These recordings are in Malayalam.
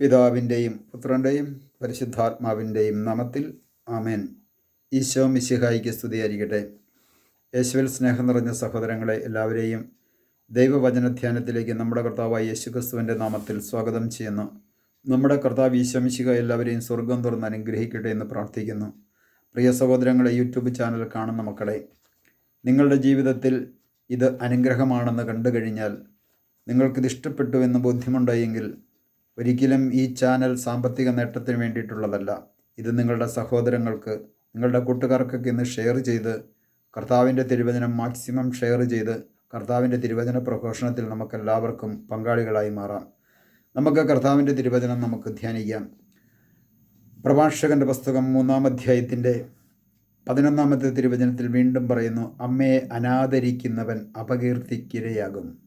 പിതാവിന്റെയും പുത്രന്റെയും പരിശുദ്ധാത്മാവിന്റെയും നാമത്തിൽ ആമേൻ. ഈശോ മിശിഹായിക്ക് സ്തുതിയായിരിക്കട്ടെ. യേശുവിൽ സ്നേഹം നിറഞ്ഞ സഹോദരങ്ങളെ എല്ലാവരെയും ദൈവവചനധ്യാനത്തിലേക്ക് നമ്മുടെ കർത്താവായ യേശുക്രിസ്തുവിന്റെ നാമത്തിൽ സ്വാഗതം ചെയ്യുന്നു. നമ്മുടെ കർത്താവ് ഈശോ മിശിഹ എല്ലാവരെയും സ്വർഗം തുറന്ന് അനുഗ്രഹിക്കട്ടെ എന്ന് പ്രാർത്ഥിക്കുന്നു. പ്രിയ സഹോദരങ്ങളെ യൂട്യൂബ് ചാനൽ കാണുന്ന മക്കളെ നിങ്ങളുടെ ജീവിതത്തിൽ ഇത് അനുഗ്രഹമാണെന്ന് കണ്ടു കഴിഞ്ഞാൽ നിങ്ങൾക്കിത് ഇഷ്ടപ്പെട്ടു എന്ന് ബോധ്യമുണ്ടായെങ്കിൽ ഒരിക്കലും ഈ ചാനൽ സാമ്പത്തിക നേട്ടത്തിന് വേണ്ടിയിട്ടുള്ളതല്ല. ഇത് നിങ്ങളുടെ സഹോദരങ്ങൾക്ക് നിങ്ങളുടെ കൂട്ടുകാർക്കൊക്കെ ഇന്ന് ഷെയർ ചെയ്ത് കർത്താവിന്റെ തിരുവചനം മാക്സിമം ഷെയർ ചെയ്ത് കർത്താവിന്റെ തിരുവചന പ്രഘോഷണത്തിൽ നമുക്കെല്ലാവർക്കും പങ്കാളികളായി മാറാം. നമുക്ക് കർത്താവിന്റെ തിരുവചനം നമുക്ക് ധ്യാനിക്കാം. പ്രഭാഷകന്റെ പുസ്തകം മൂന്നാം അധ്യായത്തിന്റെ പതിനൊന്നാമത്തെ തിരുവചനത്തിൽ വീണ്ടും പറയുന്നു അമ്മയെ അനാദരിക്കുന്നവൻ അപകീർത്തിക്കിരയാകും.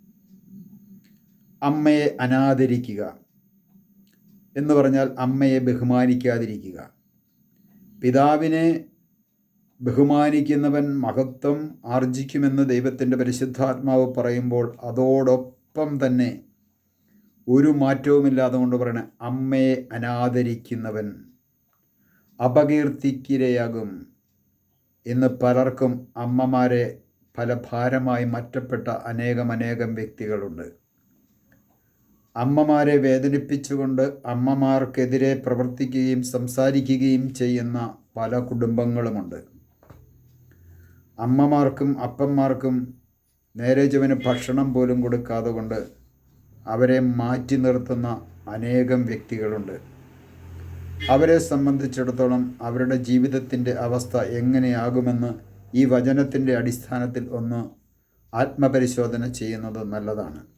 അമ്മയെ അനാദരിക്കുക. എന്ന് പറഞ്ഞാൽ അമ്മയെ ബഹുമാനിക്കാതിരിക്കുക. പിതാവിനെ ബഹുമാനിക്കുന്നവൻ മഹത്വം ആർജിക്കുമെന്ന് ദൈവത്തിന്റെ പരിശുദ്ധാത്മാവ് പറയുമ്പോൾ അതോടൊപ്പം തന്നെ ഒരു മാറ്റവുമില്ലാതെ കൊണ്ട് പറയണ അമ്മയെ അനാദരിക്കുന്നവൻ അപകീർത്തിക്കിരയാകും ഇന്ന് പലർക്കും അമ്മമാരെ പല ഭാരമായി മറ്റപ്പെട്ട അനേകം അനേകം വ്യക്തികളുണ്ട്. അമ്മമാരെ വേദനിപ്പിച്ചുകൊണ്ട് അമ്മമാർക്കെതിരെ പ്രവർത്തിക്കുകയും സംസാരിക്കുകയും ചെയ്യുന്ന പല കുടുംബങ്ങളുമുണ്ട്. അമ്മമാർക്കും അപ്പന്മാർക്കും നേരെ ചുവന് ഭക്ഷണം പോലും കൊടുക്കാതെ കൊണ്ട് അവരെ മാറ്റി നിർത്തുന്ന അനേകം വ്യക്തികളുണ്ട്. അവരെ സംബന്ധിച്ചിടത്തോളം അവരുടെ ജീവിതത്തിന്റെ അവസ്ഥ എങ്ങനെയാകുമെന്ന് ഈ വചനത്തിന്റെ അടിസ്ഥാനത്തിൽ ഒന്ന് ആത്മപരിശോധന ചെയ്യുന്നത് നല്ലതാണ്.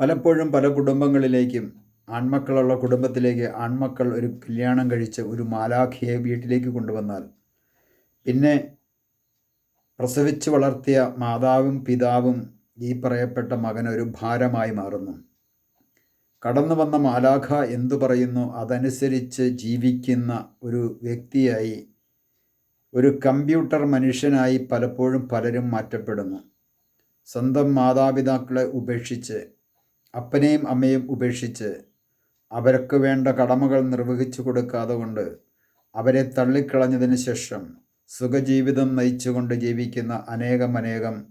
പലപ്പോഴും പല കുടുംബങ്ങളിലേക്കും ആൺമക്കളുള്ള കുടുംബത്തിലേക്ക് ആൺമക്കൾ ഒരു കല്യാണം കഴിച്ച് ഒരു മാലാഖിയെ വീട്ടിലേക്ക് കൊണ്ടുവന്നാൽ പിന്നെ പ്രസവിച്ച് വളർത്തിയ മാതാവും പിതാവും ഈ പറയപ്പെട്ട മകൻ ഒരു ഭാരമായി മാറുന്നു. കടന്നു വന്ന മാലാഖ എന്തു പറയുന്നു? അതനുസരിച്ച് ജീവിക്കുന്ന ഒരു വ്യക്തിയായി ഒരു കമ്പ്യൂട്ടർ മനുഷ്യനായി പലപ്പോഴും പലരും മാറ്റപ്പെടുന്നു. സ്വന്തം മാതാപിതാക്കളെ ഉപേക്ഷിച്ച് അപ്പനെയും അമ്മയും ഉപേക്ഷിച്ച് അവർക്ക് വേണ്ട കടമകൾ നിർവഹിച്ചു കൊടുക്കാതെ കൊണ്ട് അവരെ തള്ളിക്കളഞ്ഞതിന് ശേഷം സുഖജീവിതം നയിച്ചുകൊണ്ട് ജീവിക്കുന്ന അനേകം അനേകം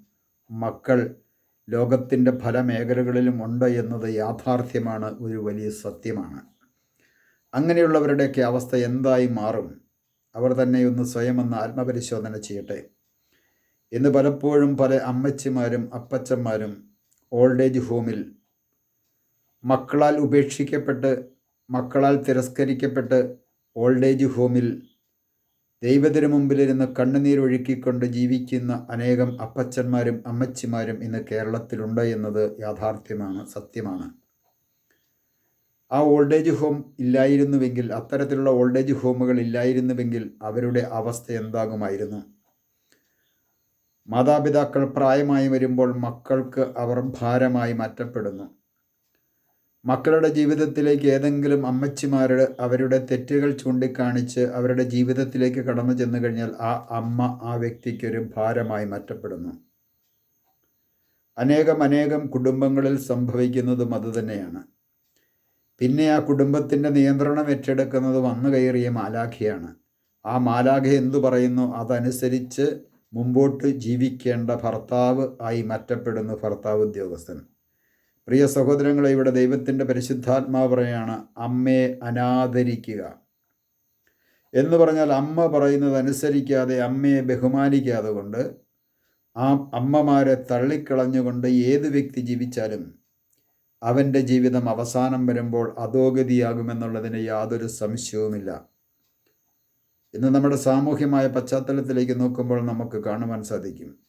മക്കൾ ലോകത്തിന്റെ പല മേഖലകളിലും ഉണ്ട് എന്നത് യാഥാർത്ഥ്യമാണ് ഒരു വലിയ സത്യമാണ്. അങ്ങനെയുള്ളവരുടെയൊക്കെ അവസ്ഥ എന്തായി മാറും? അവർ തന്നെ ഒന്ന് സ്വയം ഒന്ന് ആത്മപരിശോധന ചെയ്യട്ടെ. ഇന്ന് പലപ്പോഴും പല അമ്മച്ചിമാരും അപ്പച്ചന്മാരും ഓൾഡ് ഏജ് ഹോമിൽ മക്കളാൽ ഉപേക്ഷിക്കപ്പെട്ട് മക്കളാൽ തിരസ്കരിക്കപ്പെട്ട് ഓൾഡ് ഏജ് ഹോമിൽ ദൈവത്തിന് മുമ്പിലിരുന്ന് കണ്ണുനീരൊഴുക്കിക്കൊണ്ട് ജീവിക്കുന്ന അനേകം അപ്പച്ചന്മാരും അമ്മച്ചിമാരും ഇന്ന് കേരളത്തിലുണ്ട് എന്നത് യാഥാർത്ഥ്യമാണ് സത്യമാണ്. ആ ഓൾഡ് ഏജ് ഹോം ഇല്ലായിരുന്നുവെങ്കിൽ അത്തരത്തിലുള്ള ഓൾഡ് ഏജ് ഹോമുകൾ ഇല്ലായിരുന്നുവെങ്കിൽ അവരുടെ അവസ്ഥ എന്താകുമായിരുന്നു? മാതാപിതാക്കൾ പ്രായമായി വരുമ്പോൾ മക്കൾക്ക് അവർ ഭാരമായി മാറ്റപ്പെടുന്നു. മക്കളുടെ ജീവിതത്തിലേക്ക് ഏതെങ്കിലും അമ്മച്ചിമാരുടെ അവരുടെ തെറ്റുകൾ ചൂണ്ടിക്കാണിച്ച് അവരുടെ ജീവിതത്തിലേക്ക് കടന്നു ചെന്നു കഴിഞ്ഞാൽ ആ അമ്മ ആ വ്യക്തിക്കൊരു ഭാരമായി മാറ്റപ്പെടുന്നു. അനേകം അനേകം കുടുംബങ്ങളിൽ സംഭവിക്കുന്നതും അതുതന്നെയാണ് പിന്നെ ആ കുടുംബത്തിന്റെ നിയന്ത്രണം ഏറ്റെടുക്കുന്നത് വന്നു കയറിയ മാലാഖയാണ്. ആ മാലാഖ എന്തു പറയുന്നു? അതനുസരിച്ച് മുമ്പോട്ട് ജീവിക്കേണ്ട ഭർത്താവ് ആയി മാറ്റപ്പെടുന്നു ഭർത്താവ് ഉദ്യോഗസ്ഥൻ. പ്രിയ സഹോദരങ്ങളെ ഇവിടെ ദൈവത്തിന്റെ പരിശുദ്ധാത്മാവ് പറയാണ് അമ്മയെ അനാദരിക്കുക. എന്ന് പറഞ്ഞാൽ അമ്മ പറയുന്നത് അനുസരിക്കാതെ അമ്മയെ ബഹുമാനിക്കാതെ കൊണ്ട് ആ അമ്മമാരെ തള്ളിക്കളഞ്ഞുകൊണ്ട് ഏത് വ്യക്തി ജീവിച്ചാലും അവന്റെ ജീവിതം അവസാനം വരുമ്പോൾ അധോഗതിയാകുമെന്നുള്ളതിന് യാതൊരു സംശയവുമില്ല. ഇന്ന് നമ്മുടെ സാമൂഹ്യമായ പശ്ചാത്തലത്തിലേക്ക് നോക്കുമ്പോൾ നമുക്ക് കാണുവാൻ സാധിക്കും.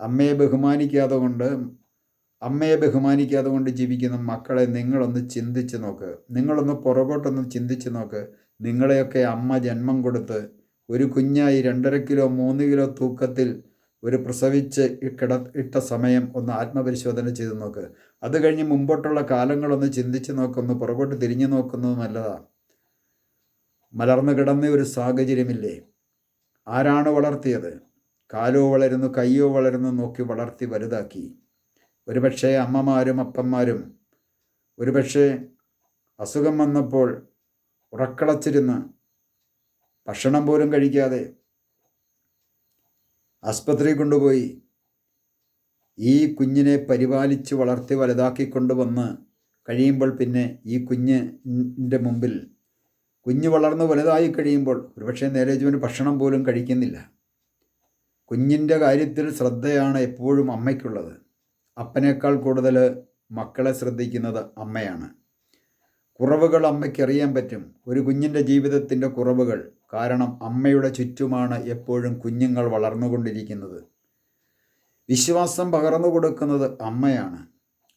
അമ്മയെ ബഹുമാനിക്കാതെ കൊണ്ട് അമ്മയെ ബഹുമാനിക്കാതെ കൊണ്ട് ജീവിക്കുന്ന മക്കളെ നിങ്ങളൊന്ന് ചിന്തിച്ച് നോക്ക്. നിങ്ങളൊന്ന് പുറകോട്ടൊന്ന് ചിന്തിച്ച് നോക്ക്. നിങ്ങളെയൊക്കെ അമ്മ ജന്മം കൊടുത്ത് ഒരു കുഞ്ഞായി രണ്ടര കിലോ മൂന്ന് കിലോ തൂക്കത്തിൽ ഒരു പ്രസവിച്ച് കിട ഇട്ട സമയം ഒന്ന് ആത്മപരിശോധന ചെയ്ത് നോക്ക്. അത് കഴിഞ്ഞ് മുമ്പോട്ടുള്ള കാലങ്ങളൊന്ന് ചിന്തിച്ച് നോക്കൊന്ന് പുറകോട്ട് തിരിഞ്ഞു നോക്കുന്നത് നല്ലതാണ് മലർന്നു കിടന്ന ഒരു സാഹചര്യമില്ലേ? ആരാണ് വളർത്തിയത്? കാലോ വളരുന്നു കയ്യോ വളരുന്നു നോക്കി വളർത്തി വലുതാക്കി. ഒരുപക്ഷെ അമ്മമാരും അപ്പന്മാരും ഒരുപക്ഷെ അസുഖം വന്നപ്പോൾ ഉറക്കളച്ചിരുന്ന് ഭക്ഷണം പോലും കഴിക്കാതെ ആസ്പത്രി കൊണ്ടുപോയി ഈ കുഞ്ഞിനെ പരിപാലിച്ച് വളർത്തി വലുതാക്കി കൊണ്ടുവന്ന് കഴിയുമ്പോൾ പിന്നെ ഈ കുഞ്ഞിന്റെ മുമ്പിൽ കുഞ്ഞ് വളർന്ന് വലുതായി കഴിയുമ്പോൾ ഒരുപക്ഷെ നേരേജുവിന് ഭക്ഷണം പോലും കഴിക്കുന്നില്ല. കുഞ്ഞിന്റെ കാര്യത്തിൽ ശ്രദ്ധയാണ് എപ്പോഴും അമ്മയ്ക്കുള്ളത്. അപ്പനേക്കാൾ കൂടുതൽ മക്കളെ ശ്രദ്ധിക്കുന്നത് അമ്മയാണ്. കുറവുകൾ അമ്മയ്ക്ക് അറിയാൻ പറ്റും. ഒരു കുഞ്ഞിന്റെ ജീവിതത്തിന്റെ കുറവുകൾ കാരണം അമ്മയുടെ ചുറ്റുമാണ് എപ്പോഴും കുഞ്ഞുങ്ങൾ വളർന്നുകൊണ്ടിരിക്കുന്നത്. വിശ്വാസം പകർന്നു കൊടുക്കുന്നത് അമ്മയാണ്.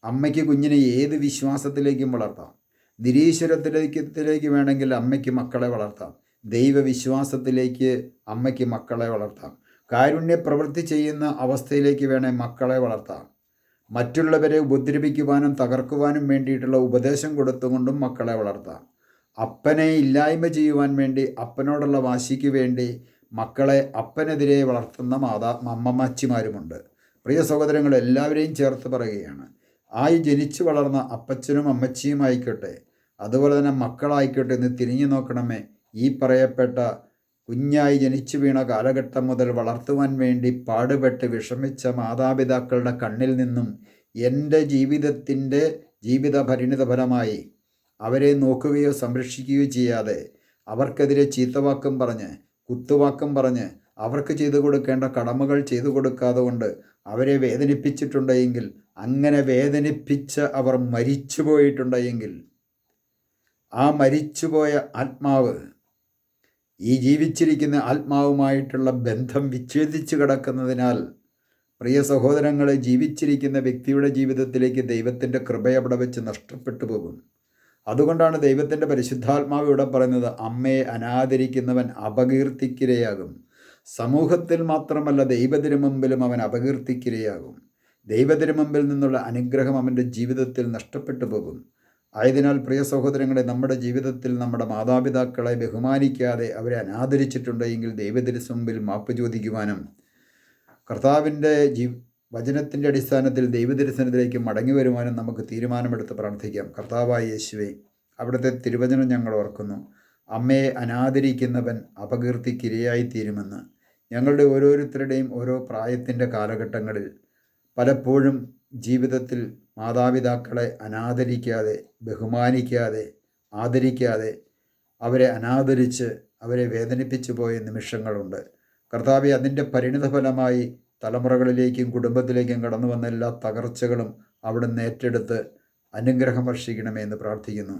അമ്മയ്ക്ക് കുഞ്ഞിനെ ഏത് വിശ്വാസത്തിലേക്കും വളർത്താം. നിരീശ്വരത്തിലേക്ക് വേണമെങ്കിൽ അമ്മയ്ക്ക് മക്കളെ വളർത്താം. ദൈവവിശ്വാസത്തിലേക്ക് അമ്മയ്ക്ക് മക്കളെ വളർത്താം. കാരുണ്യ പ്രവൃത്തി ചെയ്യുന്ന അവസ്ഥയിലേക്ക് വേണേൽ മക്കളെ വളർത്താം. മറ്റുള്ളവരെ ഉപദ്രവിക്കുവാനും തകർക്കുവാനും വേണ്ടിയിട്ടുള്ള ഉപദേശം കൊടുത്തുകൊണ്ടും മക്കളെ വളർത്താം. അപ്പനെ ഇല്ലായ്മ ചെയ്യുവാൻ വേണ്ടി അപ്പനോടുള്ള വാശിക്ക് വേണ്ടി മക്കളെ അപ്പനെതിരെ വളർത്തുന്ന മാതാ അമ്മമ്മച്ചിമാരുമുണ്ട്. പ്രിയ സഹോദരങ്ങൾ എല്ലാവരെയും ചേർത്ത് പറയുകയാണ് ആയി ജനിച്ചു വളർന്ന അപ്പച്ചനും അമ്മച്ചിയും ആയിക്കോട്ടെ അതുപോലെ തന്നെ മക്കളായിക്കോട്ടെ എന്ന് തിരിഞ്ഞു നോക്കണമേ. ഈ പറയപ്പെട്ട കുഞ്ഞായി ജനിച്ചു വീണ കാലഘട്ടം മുതൽ വളർത്തുവാൻ വേണ്ടി പാടുപെട്ട് വിഷമിച്ച മാതാപിതാക്കളുടെ കണ്ണിൽ നിന്നും എന്റെ ജീവിതത്തിന്റെ ജീവിത പരിണിത ഫലമായി അവരെ നോക്കുകയോ സംരക്ഷിക്കുകയോ ചെയ്യാതെ അവർക്കെതിരെ ചീത്തവാക്കും പറഞ്ഞ് കുത്തുവാക്കും പറഞ്ഞ് അവർക്ക് ചെയ്തു കൊടുക്കേണ്ട കടമകൾ ചെയ്തു കൊടുക്കാതെ കൊണ്ട് അവരെ വേദനിപ്പിച്ചിട്ടുണ്ടെങ്കിൽ അങ്ങനെ വേദനിപ്പിച്ച് അവർ മരിച്ചുപോയിട്ടുണ്ടെങ്കിൽ ആ മരിച്ചുപോയ ആത്മാവ് ഈ ജീവിച്ചിരിക്കുന്ന ആത്മാവുമായിട്ടുള്ള ബന്ധം വിച്ഛേദിച്ചു കിടക്കുന്നതിനാൽ പ്രിയ സഹോദരങ്ങളെ ജീവിച്ചിരിക്കുന്ന വ്യക്തിയുടെ ജീവിതത്തിലേക്ക് ദൈവത്തിന്റെ കൃപ വെച്ച് നഷ്ടപ്പെട്ടു പോകും. അതുകൊണ്ടാണ് ദൈവത്തിന്റെ പരിശുദ്ധാത്മാവ് ഇവിടെ പറയുന്നത് അമ്മയെ അനാദരിക്കുന്നവൻ അപകീർത്തിക്കിരയാകും. സമൂഹത്തിൽ മാത്രമല്ല ദൈവത്തിന് മുമ്പിലും അവൻ അപകീർത്തിക്കിരയാകും. ദൈവത്തിന് മുമ്പിൽ നിന്നുള്ള അനുഗ്രഹം അവന്റെ ജീവിതത്തിൽ നഷ്ടപ്പെട്ടു പോകും. ആയതിനാൽ പ്രിയ സഹോദരങ്ങളെ നമ്മുടെ ജീവിതത്തിൽ നമ്മുടെ മാതാപിതാക്കളെ ബഹുമാനിക്കാതെ അവരെ അനാദരിച്ചിട്ടുണ്ടെങ്കിൽ എങ്കിൽ മുമ്പിൽ മാപ്പ് ചോദിക്കുവാനും കർത്താവിന്റെ ജീ വചനത്തിന്റെ അടിസ്ഥാനത്തിൽ ദൈവദർശനത്തിലേക്ക് മടങ്ങി വരുവാനും നമുക്ക് തീരുമാനമെടുത്ത് പ്രാർത്ഥിക്കാം. കർത്താവായ യേശുവെ അവിടുത്തെ തിരുവചനം ഞങ്ങൾ ഓർക്കുന്നു. അമ്മയെ അനാദരിക്കുന്നവൻ അപകീർത്തിക്കിരയായി തീരുമെന്ന് ഞങ്ങളുടെ ഓരോരുത്തരുടെയും ഓരോ പ്രായത്തിന്റെ കാലഘട്ടങ്ങളിൽ പലപ്പോഴും ജീവിതത്തിൽ മാതാപിതാക്കളെ അനാദരിക്കാതെ ബഹുമാനിക്കാതെ ആദരിക്കാതെ അവരെ അനാദരിച്ച് അവരെ വേദനിപ്പിച്ചു പോയ നിമിഷങ്ങളുണ്ട്. കർത്താവ് അതിന്റെ പരിണിതഫലമായി തലമുറകളിലേക്കും കുടുംബത്തിലേക്കും കടന്നു വന്ന എല്ലാ തകർച്ചകളും അവിടുന്ന് ഏറ്റെടുത്ത് അനുഗ്രഹം വർഷിക്കണമേ എന്ന് പ്രാർത്ഥിക്കുന്നു.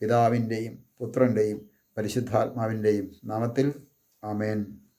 പിതാവിന്റെയും പുത്രന്റെയും പരിശുദ്ധാത്മാവിന്റെയും നാമത്തിൽ ആമേൻ.